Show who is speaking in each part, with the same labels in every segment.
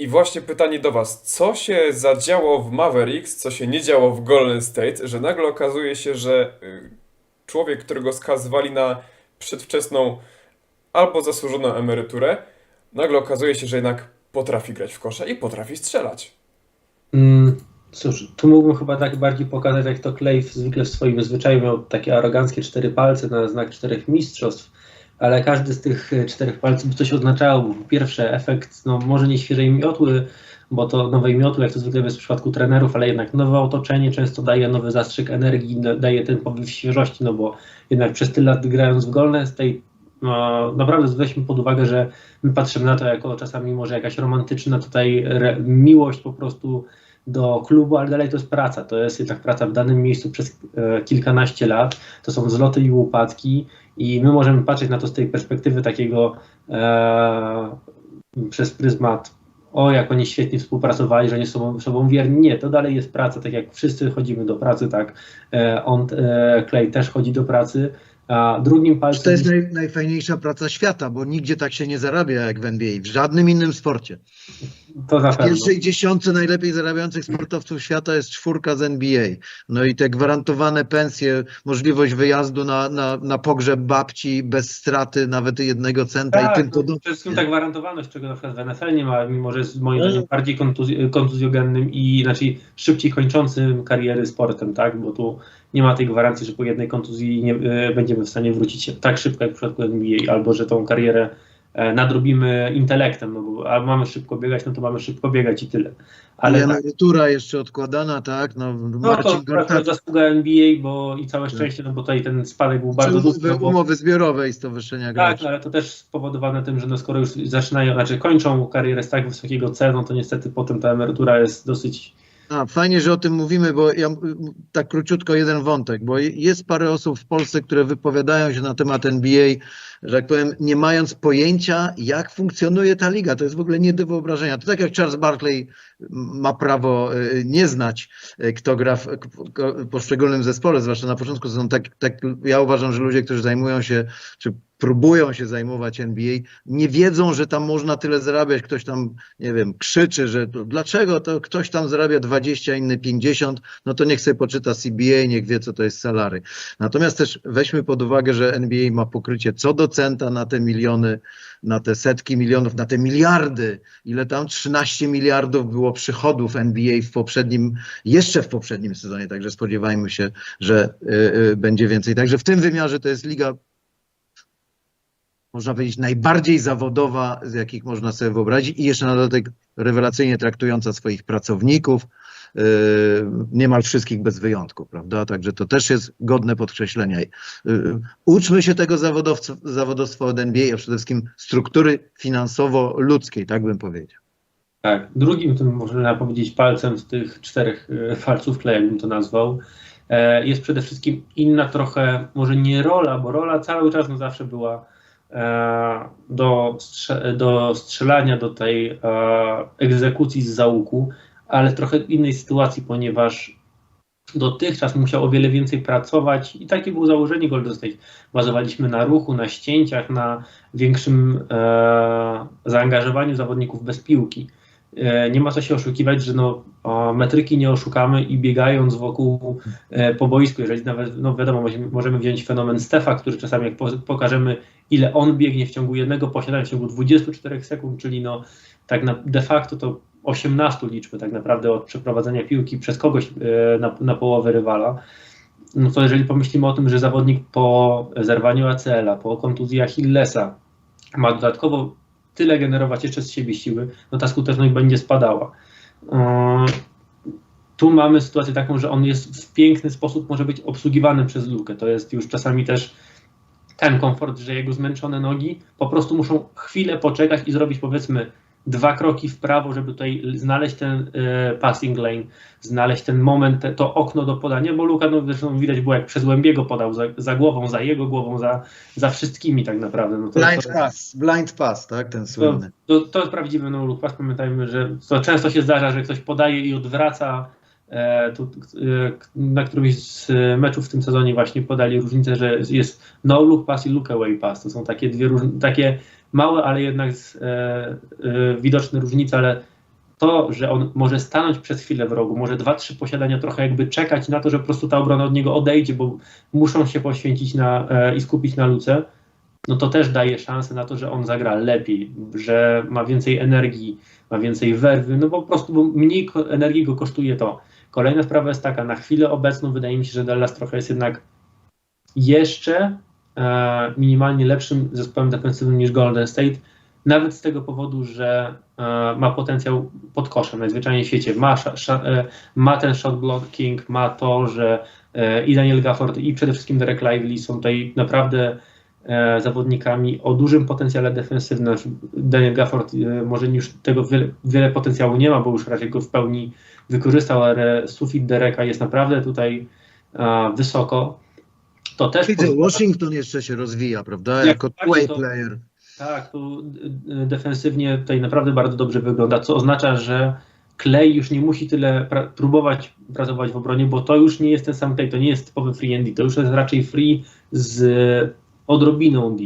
Speaker 1: I właśnie pytanie do Was, co się zadziało w Mavericks, co się nie działo w Golden State, że nagle okazuje się, że y, człowiek, którego skazywali na przedwczesną albo zasłużoną emeryturę, nagle okazuje się, że jednak potrafi grać w kosza i potrafi strzelać.
Speaker 2: Mm, cóż, tu mógłbym chyba tak bardziej pokazać, jak to Clay zwykle w swoim zwyczaju miał takie aroganckie cztery palce na znak czterech mistrzostw, ale każdy z tych e, czterech palców coś oznaczało. Po pierwsze, efekt, no może nie świeżej miotły, bo to nowej miotły, jak to zwykle jest w przypadku trenerów, ale jednak nowe otoczenie często daje nowy zastrzyk energii, da- daje ten powiew świeżości, no bo jednak przez tyle lat grając w Golden State, no, naprawdę weźmy pod uwagę, że my patrzymy na to jako czasami może jakaś romantyczna tutaj re, miłość po prostu do klubu, ale dalej to jest praca. To jest jednak praca w danym miejscu przez e, kilkanaście lat. To są wzloty i upadki i my możemy patrzeć na to z tej perspektywy takiego e, przez pryzmat o, jak oni świetnie współpracowali, że nie są sobą, wierni. Nie, to dalej jest praca, tak jak wszyscy chodzimy do pracy, tak e, on, e, Clay też chodzi do pracy. A drugim palcem...
Speaker 3: To jest naj, najfajniejsza praca świata, bo nigdzie tak się nie zarabia jak w NBA, w żadnym innym sporcie.
Speaker 2: to na
Speaker 3: W pierwszej dziesiątce najlepiej zarabiających sportowców świata jest czwórka z NBA. No i te gwarantowane pensje, możliwość wyjazdu na, na, na pogrzeb babci bez straty nawet jednego centa i
Speaker 2: Tak,
Speaker 3: tym
Speaker 2: no,
Speaker 3: podobne.
Speaker 2: przede wszystkim ta gwarantowaność, czego na przykład w NFL nie ma, mimo że jest moim zdaniem bardziej kontuz- kontuzjogennym i znaczy szybciej kończącym kariery sportem, tak? Bo tu nie ma tej gwarancji, że po jednej kontuzji nie, e, będziemy w stanie wrócić tak szybko jak w przypadku NBA, albo że tą karierę e, nadrobimy intelektem, no bo a mamy szybko biegać, no to mamy szybko biegać i tyle.
Speaker 3: Ale
Speaker 2: Ale tak,
Speaker 3: emerytura jeszcze odkładana, tak? No,
Speaker 2: no to
Speaker 3: Gortat,
Speaker 2: zasługa NBA, bo i całe szczęście, no bo tutaj ten spadek był bardzo duży.
Speaker 3: umowy,
Speaker 2: no bo-
Speaker 3: umowy zbiorowe i stowarzyszenia
Speaker 2: Tak,
Speaker 3: graczy.
Speaker 2: no, ale to też spowodowane tym, że no skoro już zaczynają, znaczy kończą karierę z tak wysokiego celu, to niestety potem ta emerytura jest dosyć.
Speaker 3: A, fajnie, że o tym mówimy, bo ja tak króciutko jeden wątek, bo jest parę osób w Polsce, które wypowiadają się na temat NBA, że tak powiem, nie mając pojęcia, jak funkcjonuje ta liga. To jest w ogóle nie do wyobrażenia. To tak jak Charles Barkley ma prawo y, nie znać, y, kto gra w poszczególnym zespole, zwłaszcza na początku sezonu. Tak, tak, ja uważam, że ludzie, którzy zajmują się, czy próbują się zajmować NBA, nie wiedzą, że tam można tyle zarabiać. Ktoś tam, nie wiem, krzyczy, że to, dlaczego to ktoś tam zarabia 20, inny 50, no to niech sobie poczyta CBA, niech wie, co to jest salary. Natomiast też weźmy pod uwagę, że NBA ma pokrycie co do centa na te miliony, na te setki milionów, na te miliardy. Ile tam? 13 miliardów było przychodów NBA w poprzednim, jeszcze w poprzednim sezonie, także spodziewajmy się, że y, y, będzie więcej. Także w tym wymiarze to jest liga można powiedzieć, najbardziej zawodowa, z jakich można sobie wyobrazić i jeszcze na dodatek rewelacyjnie traktująca swoich pracowników, yy, niemal wszystkich bez wyjątku, prawda? Także to też jest godne podkreślenia. Yy, uczmy się tego zawodowstwa od NBA, a przede wszystkim struktury finansowo-ludzkiej, tak bym powiedział.
Speaker 2: Tak, drugim tym można powiedzieć palcem z tych czterech palców Clay, jakbym to nazwał, jest przede wszystkim inna trochę, może nie rola, bo rola cały czas no zawsze była do, strze- do strzelania, do tej e, egzekucji z załuku, ale w trochę innej sytuacji, ponieważ dotychczas musiał o wiele więcej pracować i takie było założenie Golden State. Bazowaliśmy na ruchu, na ścięciach, na większym e, zaangażowaniu zawodników bez piłki. E, nie ma co się oszukiwać, że no, metryki nie oszukamy i biegając wokół e, po boisku, jeżeli nawet, no wiadomo, możemy- wziąć fenomen Stefa, który czasami jak po, pokażemy, ile on biegnie w ciągu jednego posiadania, w ciągu 24 sekund, czyli no tak na, de facto to 18 liczby tak naprawdę od przeprowadzenia piłki przez kogoś e, na, na połowę rywala, no to jeżeli pomyślimy o tym, że zawodnik po zerwaniu ACL-a, po kontuzji Achillesa ma dodatkowo tyle generować jeszcze z siebie siły, no ta skuteczność będzie spadała. Yy, Tu mamy sytuację taką, że on jest w piękny sposób może być obsługiwany przez lukę. To jest już czasami też ten komfort, że jego zmęczone nogi po prostu muszą chwilę poczekać i zrobić powiedzmy dwa kroki w prawo, żeby tutaj znaleźć ten e, passing lane, znaleźć ten moment, to okno do podania, bo Luka, no zresztą widać było jak przez Łębiego podał, za, za głową, za jego głową, za, za wszystkimi tak naprawdę. No to,
Speaker 3: Blind
Speaker 2: to,
Speaker 3: pass, blind pass, tak, ten
Speaker 2: to,
Speaker 3: słynny.
Speaker 2: to, to jest prawdziwy no look pass. Pamiętajmy, że to często się zdarza, że ktoś podaje i odwraca. E, tu, e, na którymś z meczów w tym sezonie właśnie podali różnicę, że jest no look pass i look away pass. To są takie dwie różne, takie małe, ale jednak z, e, e, widoczne różnice, ale to, że on może stanąć przez chwilę w rogu, może dwa, trzy posiadania trochę jakby czekać na to, że po prostu ta obrona od niego odejdzie, bo muszą się poświęcić na, e, i skupić na luce, no to też daje szansę na to, że on zagra lepiej, że ma więcej energii, ma więcej werwy, no bo po prostu bo mniej energii go kosztuje to. Kolejna sprawa jest taka, na chwilę obecną wydaje mi się, że Dallas trochę jest jednak jeszcze minimalnie lepszym zespołem defensywnym niż Golden State, nawet z tego powodu, że e, ma potencjał pod koszem najzwyczajniej w świecie. Ma, e, ma ten shot blocking, ma to, że e, i Daniel Gafford i przede wszystkim Derek Lively są tutaj naprawdę e, zawodnikami o dużym potencjale defensywnym. Daniel Gafford e, może już tego wiele, wiele potencjału nie ma, bo już raczej go w pełni wykorzystał, ale sufit Dereka jest naprawdę tutaj e, wysoko. To też
Speaker 3: Widzę,
Speaker 2: pozwala-
Speaker 3: Washington jeszcze się rozwija, prawda?
Speaker 2: Jak
Speaker 3: Jako
Speaker 2: to-
Speaker 3: player.
Speaker 2: Tak, tu y, defensywnie tutaj naprawdę bardzo dobrze wygląda, co oznacza, że Clay już nie musi tyle pra- próbować pracować w obronie, bo to już nie jest ten sam Clay, to nie jest typowy free and D, to już jest raczej free z odrobiną D.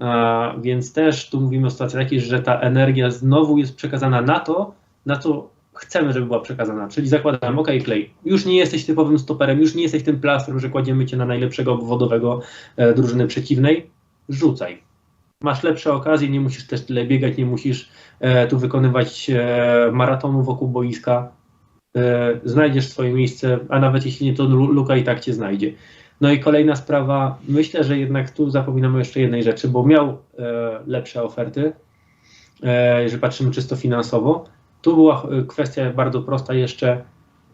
Speaker 2: A, więc też tu mówimy o sytuacji takiej, że ta energia znowu jest przekazana na to, na co chcemy, żeby była przekazana. Czyli zakładam, ok, Clay, już nie jesteś typowym stoperem, już nie jesteś tym plastrem, że kładziemy cię na najlepszego obwodowego e, drużyny przeciwnej, rzucaj masz lepsze okazje, nie musisz też tyle biegać, nie musisz e, tu wykonywać e, maratonu wokół boiska. Znajdziesz swoje miejsce, a nawet jeśli nie, to Lu- Luka i tak cię znajdzie. No i kolejna sprawa, myślę, że jednak tu zapominamy jeszcze jednej rzeczy, bo miał lepsze oferty, jeżeli patrzymy czysto finansowo. Tu była e, kwestia bardzo prosta jeszcze,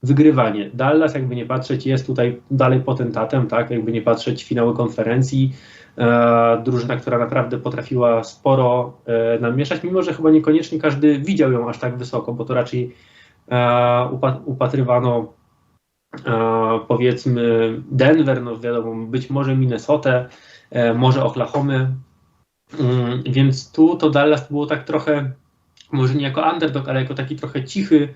Speaker 2: wygrywanie. Dallas, jakby nie patrzeć, jest tutaj dalej potentatem, tak, jakby nie patrzeć finały konferencji, e, drużyna, która naprawdę potrafiła sporo e, namieszać, mimo że chyba niekoniecznie każdy widział ją aż tak wysoko, bo to raczej e, upa- upatrywano e, powiedzmy Denver, no wiadomo, być może Minnesotę, e, może Oklahomy, Mm, więc tu to Dallas było tak trochę, może nie jako underdog, ale jako taki trochę cichy,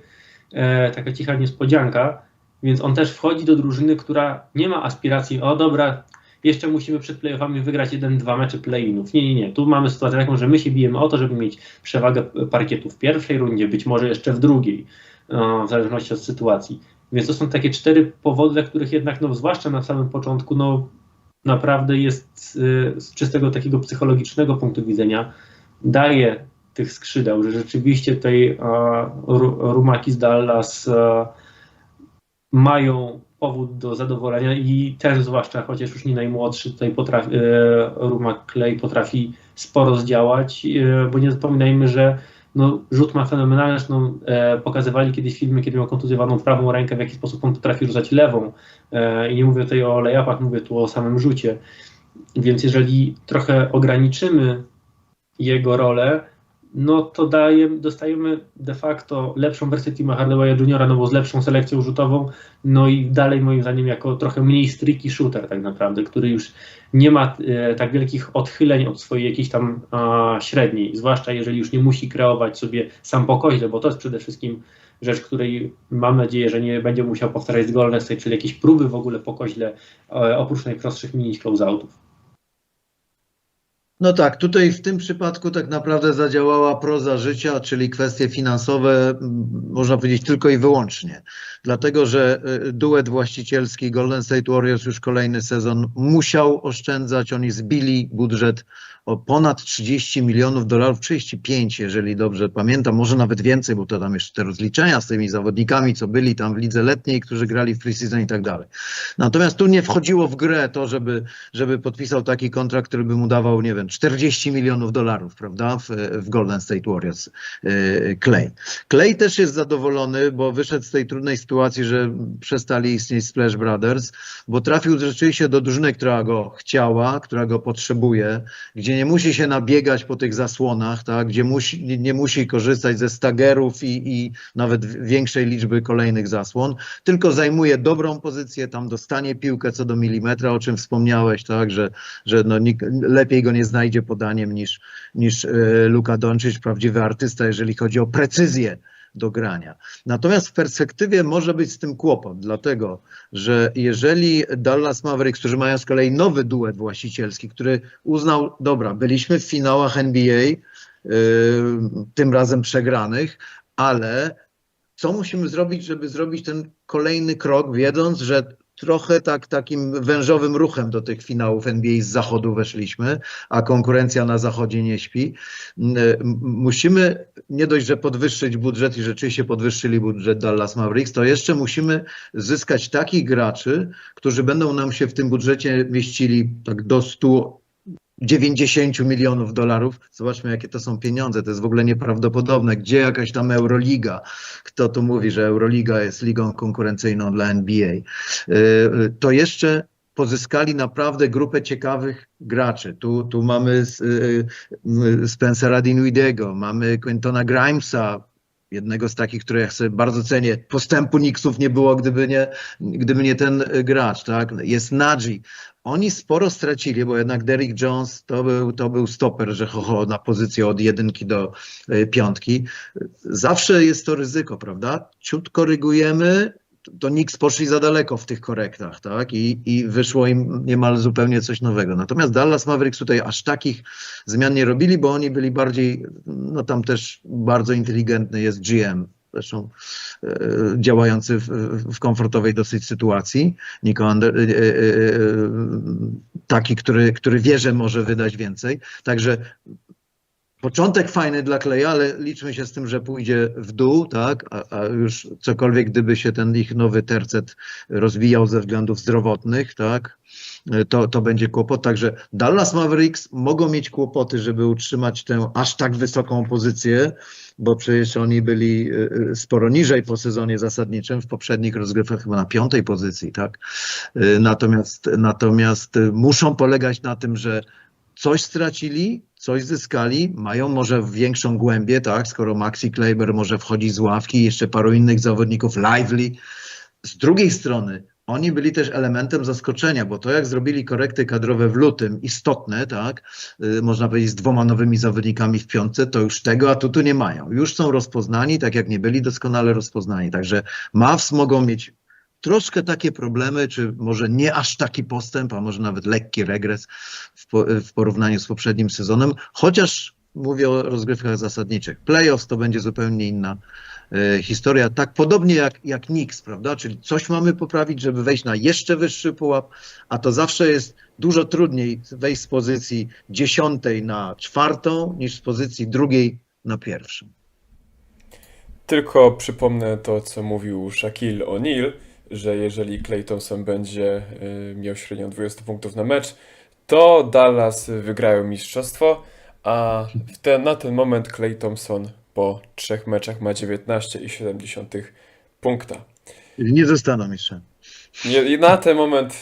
Speaker 2: e, taka cicha niespodzianka, więc on też wchodzi do drużyny, która nie ma aspiracji, o dobra, jeszcze musimy przed playoffami wygrać jeden, dwa mecze play-inów. Nie, nie, nie. Tu mamy sytuację taką, że my się bijemy o to, żeby mieć przewagę parkietu w pierwszej rundzie, być może jeszcze w drugiej, e, w zależności od sytuacji. Więc to są takie cztery powody, dla których jednak, no, zwłaszcza na samym początku, no, naprawdę jest y, z czystego takiego psychologicznego punktu widzenia, daje tych skrzydeł, że rzeczywiście tutaj e, Ru- rumaki z Dallas e, mają powód do zadowolenia i też zwłaszcza, chociaż już nie najmłodszy, tutaj potrafi, e, Rumak Clay potrafi sporo zdziałać, bo nie zapominajmy, że no, rzut ma fenomenalny, zresztą e, pokazywali kiedyś filmy, kiedy miał kontuzjowaną prawą rękę, w jaki sposób on potrafi rzucać lewą e, i nie mówię tutaj o layupach, mówię tu o samym rzucie, więc jeżeli trochę ograniczymy jego rolę, no to daje, dostajemy de facto lepszą wersję Tima Hardawaya Juniora, no bo z lepszą selekcją rzutową, no i dalej moim zdaniem jako trochę mniej streaky shooter tak naprawdę, który już nie ma e, tak wielkich odchyleń od swojej jakiejś tam a, średniej, zwłaszcza jeżeli już nie musi kreować sobie sam po koźle, bo to jest przede wszystkim rzecz, której mam nadzieję, że nie będzie musiał powtarzać z Golden State, czyli jakieś próby w ogóle po koźle, e, oprócz najprostszych mini closeoutów.
Speaker 3: No tak, tutaj w tym przypadku tak naprawdę zadziałała proza życia, czyli kwestie finansowe, m, można powiedzieć tylko i wyłącznie. Dlatego, że y, duet właścicielski Golden State Warriors już kolejny sezon musiał oszczędzać. Oni zbili budżet o ponad 30 milionów dolarów, 35, jeżeli dobrze pamiętam, może nawet więcej, bo to tam jeszcze te rozliczenia z tymi zawodnikami, co byli tam w lidze letniej, którzy grali w preseason i tak dalej. Natomiast tu nie wchodziło w grę to, żeby, żeby podpisał taki kontrakt, który by mu dawał, nie wiem, 40 milionów dolarów, prawda, w, w Golden State Warriors yy, Clay. Clay też jest zadowolony, bo wyszedł z tej trudnej sytuacji, że przestali istnieć Splash Brothers, bo trafił rzeczywiście do drużyny, która go chciała, która go potrzebuje, gdzie nie musi się nabiegać po tych zasłonach, tak, gdzie musi, nie, musi korzystać ze stagerów i, i nawet większej liczby kolejnych zasłon, tylko zajmuje dobrą pozycję, tam dostanie piłkę co do milimetra, o czym wspomniałeś, tak, że, że no, nik- lepiej go nie znajdzie podaniem niż, niż e, Luka Doncic, prawdziwy artysta, jeżeli chodzi o precyzję do grania. Natomiast w perspektywie może być z tym kłopot, dlatego że jeżeli Dallas Mavericks, którzy mają z kolei nowy duet właścicielski, który uznał, dobra, byliśmy w finałach NBA, yy, tym razem przegranych, ale co musimy zrobić, żeby zrobić ten kolejny krok, wiedząc, że trochę tak takim wężowym ruchem do tych finałów NBA z zachodu weszliśmy, a konkurencja na zachodzie nie śpi. Musimy nie dość, że podwyższyć budżet i rzeczywiście podwyższyli budżet Dallas Mavericks, to jeszcze musimy zyskać takich graczy, którzy będą nam się w tym budżecie mieścili tak do 100 90 milionów dolarów. Zobaczmy, jakie to są pieniądze. To jest w ogóle nieprawdopodobne. Gdzie jakaś tam Euroliga? Kto tu mówi, że Euroliga jest ligą konkurencyjną dla NBA? Y, y, To jeszcze pozyskali naprawdę grupę ciekawych graczy. Tu, tu mamy y, Spencera Dinwidiego, mamy Quintona Grimesa, jednego z takich, które ja sobie bardzo cenię. Postępu Knicksów nie było, gdyby nie, gdyby nie ten gracz. Tak? Jest Nadzi. Oni sporo stracili, bo jednak Derrick Jones to był, to był stoper, że ho, ho, na pozycję od jedynki do y, piątki. Zawsze jest to ryzyko, prawda? Ciut korygujemy, to Knicks poszli za daleko w tych korektach, tak? I, I wyszło im niemal zupełnie coś nowego. Natomiast Dallas Mavericks tutaj aż takich zmian nie robili, bo oni byli bardziej, no tam też bardzo inteligentny jest GM, zresztą e, działający w, w komfortowej dosyć sytuacji. Nico Ander, e, e, taki, który, który wie, że może wydać więcej. Także Początek fajny dla Kleja, ale liczmy się z tym, że pójdzie w dół, tak? A, a już cokolwiek, gdyby się ten ich nowy tercet rozwijał ze względów zdrowotnych, tak? To, to będzie kłopot. Także Dallas Mavericks mogą mieć kłopoty, żeby utrzymać tę aż tak wysoką pozycję, bo przecież oni byli y, y, sporo niżej po sezonie zasadniczym, w poprzednich rozgrywkach chyba na piątej pozycji, tak? Y, Natomiast, natomiast muszą polegać na tym, że coś stracili, coś zyskali, mają może większą głębię, tak, skoro Maxi Kleiber może wchodzi z ławki, jeszcze paru innych zawodników, Lively. Z drugiej strony, oni byli też elementem zaskoczenia, bo to jak zrobili korekty kadrowe w lutym, istotne, tak, y, można powiedzieć z dwoma nowymi zawodnikami w piątce, to już tego atutu nie mają. Już są rozpoznani, tak jak nie byli doskonale rozpoznani. Także Mavs mogą mieć troszkę takie problemy, czy może nie aż taki postęp, a może nawet lekki regres w, po, w porównaniu z poprzednim sezonem, chociaż mówię o rozgrywkach zasadniczych. Playoffs to będzie zupełnie inna e, historia, tak podobnie jak, jak Knicks, prawda? Czyli coś mamy poprawić, żeby wejść na jeszcze wyższy pułap, a to zawsze jest dużo trudniej wejść z pozycji dziesiątej na czwartą, niż z pozycji drugiej na pierwszą.
Speaker 1: Tylko przypomnę to, co mówił Shaquille O'Neal, że jeżeli Klay Thompson będzie y, miał średnią 20 punktów na mecz, to Dallas wygrają mistrzostwo, a w ten, na ten moment Klay Thompson po trzech meczach ma 19,7 punkta.
Speaker 3: Nie zostaną jeszcze.
Speaker 1: Nie, i na ten moment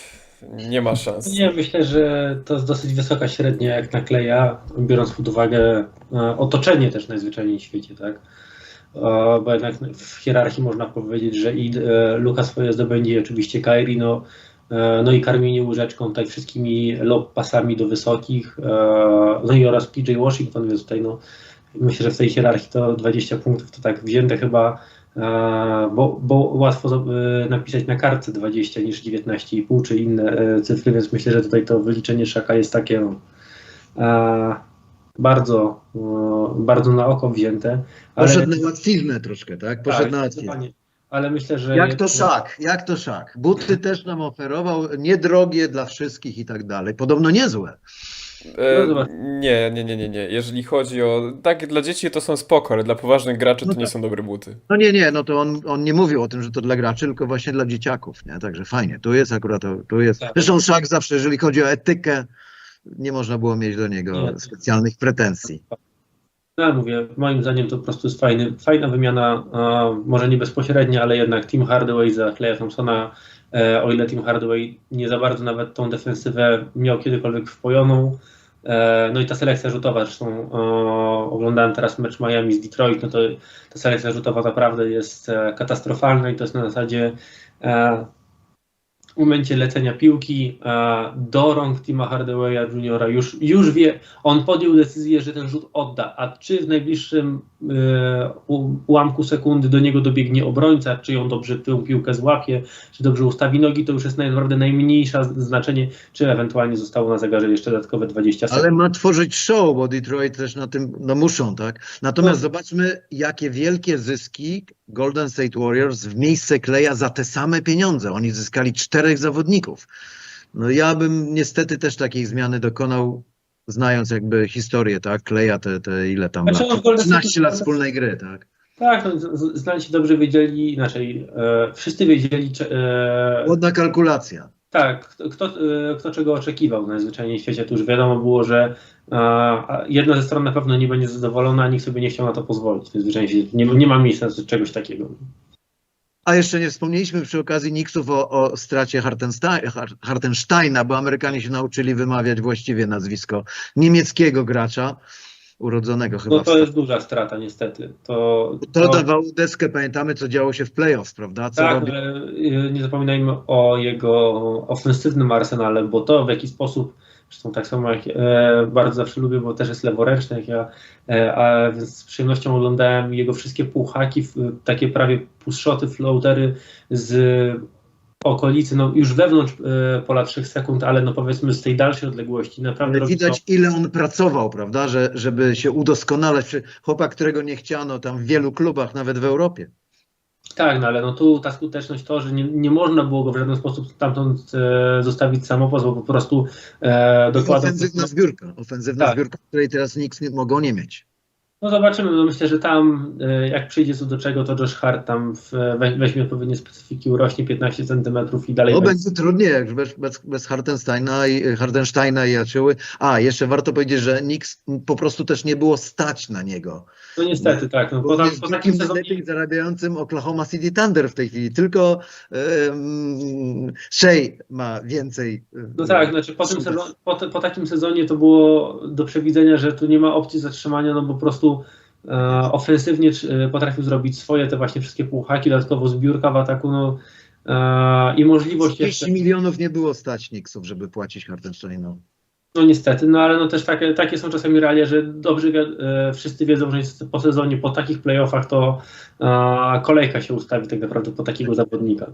Speaker 1: nie ma szans.
Speaker 2: Nie, myślę, że to jest dosyć wysoka średnia jak na Kleja, biorąc pod uwagę e, otoczenie też najzwyczajniej w świecie, tak? E, Bo jednak w hierarchii można powiedzieć, że i e, Luka swoje zdobędzie, oczywiście Kairi, no, e, no i karmienie łyżeczką tutaj wszystkimi lob pasami do wysokich, no i oraz PJ Washington, więc tutaj no, myślę, że w tej hierarchii to 20 punktów to tak wzięte chyba bo, bo łatwo napisać na kartce 20 niż 19,5 czy inne cyfry, więc myślę, że tutaj to wyliczenie szaka jest takie no, bardzo, bardzo na oko wzięte. Ale,
Speaker 3: Poszedł na łatwiznę troszkę, tak? Poszedł
Speaker 2: tak,
Speaker 3: na łatwiznę.
Speaker 2: ale myślę, że
Speaker 3: Jak to szak, jak to szak. Buty też nam oferował, niedrogie dla wszystkich i tak dalej. Podobno niezłe.
Speaker 1: E,
Speaker 2: No
Speaker 1: nie, nie, nie, nie, nie. Jeżeli chodzi o... Tak, dla dzieci to są spoko, ale dla poważnych graczy to
Speaker 3: No
Speaker 1: nie
Speaker 3: tak.
Speaker 1: są dobre buty.
Speaker 3: No nie, nie, no to on, on nie mówił o tym, że to dla graczy, tylko właśnie dla dzieciaków, nie? Także fajnie, tu jest akurat, to, tu jest.
Speaker 2: Tak.
Speaker 3: Zresztą szak zawsze, jeżeli chodzi o etykę, nie można było mieć do niego
Speaker 2: Nie.
Speaker 3: specjalnych pretensji.
Speaker 2: No, mówię, moim zdaniem to po prostu jest fajny, fajna wymiana, e, może nie bezpośrednia, ale jednak Tim Hardaway za Claya Thompsona, e, o ile Tim Hardaway nie za bardzo nawet tą defensywę miał kiedykolwiek wpojoną, e, no i ta selekcja rzutowa, zresztą e, oglądałem teraz mecz Miami z Detroit, no to ta selekcja rzutowa naprawdę jest e, katastrofalna i to jest na zasadzie e, w momencie lecenia piłki do rąk Tima Hardawaya Juniora już, już wie, on podjął decyzję, że ten rzut odda, a czy w najbliższym e, ułamku sekundy do niego dobiegnie obrońca, czy ją dobrze tę piłkę złapie, czy dobrze ustawi nogi, to już jest naprawdę najmniejsze znaczenie, czy ewentualnie zostało na zegarze jeszcze dodatkowe 20 sekund.
Speaker 3: Ale ma tworzyć show, bo Detroit też na tym, no muszą, tak? Natomiast
Speaker 2: No.
Speaker 3: zobaczmy, jakie wielkie zyski Golden State Warriors w miejsce Kleja za te same pieniądze. Oni zyskali czterech zawodników. No ja bym niestety też takiej zmiany dokonał, znając jakby historię, tak? Kleja te, te ile tam
Speaker 2: Znaczy,
Speaker 3: lat?
Speaker 2: no, w Golden State
Speaker 3: 13 lat
Speaker 2: to-
Speaker 3: wspólnej gry, tak?
Speaker 2: Tak, no, z- z- znani dobrze wiedzieli, inaczej, e, wszyscy wiedzieli, e,
Speaker 3: Ładna kalkulacja.
Speaker 2: tak, kto, kto, e, kto czego oczekiwał najzwyczajniej w świecie. To już wiadomo było, że a jedna ze stron na pewno nie będzie zadowolona, a nikt sobie nie chciał na to pozwolić. Najzwyczajniej w świecie. Nie, nie ma miejsca na czegoś takiego.
Speaker 3: A jeszcze nie wspomnieliśmy przy okazji Knicksów o, o stracie Hartenstein, Har- Hartensteina, bo Amerykanie się nauczyli wymawiać właściwie nazwisko niemieckiego gracza, urodzonego chyba
Speaker 2: No to jest duża strata niestety. To,
Speaker 3: To dawało deskę, pamiętamy co działo się w playoffs, prawda? Co
Speaker 2: tak,
Speaker 3: robi...
Speaker 2: e, nie zapominajmy o jego ofensywnym arsenale, bo to w jaki sposób, zresztą tak samo jak e, bardzo zawsze lubię, bo też jest leworęczny, jak ja, e, a więc z przyjemnością oglądałem jego wszystkie półhaki, w- takie prawie push-shoty, floatery z okolicy, no już wewnątrz e, pola 3 sekund, ale no powiedzmy z tej dalszej odległości, naprawdę
Speaker 3: Ale widać ile on pracował, prawda, że, żeby się udoskonalać. Chłopak, którego nie chciano tam w wielu klubach, nawet w Europie.
Speaker 2: Tak, no ale no tu ta skuteczność to, że nie, nie można było go w żaden sposób stamtąd e, zostawić samopos, bo po prostu e, dokładnie.
Speaker 3: Ofensywna zbiórka, ofensywna
Speaker 2: Tak.
Speaker 3: zbiórka, której teraz nikt nie mogą nie mieć.
Speaker 2: No zobaczymy, no myślę, że tam e, jak przyjdzie co do czego, to Josh Hart tam w, we, weźmie odpowiednie specyfiki, urośnie 15 cm i dalej
Speaker 3: No
Speaker 2: będzie.
Speaker 3: będzie trudniej, jak bez, bez, bez Hartensteina i Hardensteina i Jaczyły. A, jeszcze warto powiedzieć, że nikt po prostu też nie było stać na niego.
Speaker 2: No niestety tak, no,
Speaker 3: Bo
Speaker 2: po, takim sezonie
Speaker 3: zarabiającym Oklahoma City Thunder w tej chwili. Tylko um, Shea ma więcej. e,
Speaker 2: No tak, znaczy po, tym sezon, po, po takim sezonie to było do przewidzenia, że tu nie ma opcji zatrzymania, no bo po prostu e, ofensywnie e, potrafił zrobić swoje te właśnie wszystkie półhaki, dodatkowo zbiórka w ataku, no e, i możliwość jeszcze,
Speaker 3: 30 milionów nie było stać Knicksów, żeby płacić Hartensteinowi.
Speaker 2: no niestety, no ale no też takie, takie są czasami realia, że dobrze e, wszyscy wiedzą, że jest po sezonie, po takich playoffach to e, kolejka się ustawi tak naprawdę po takiego zawodnika.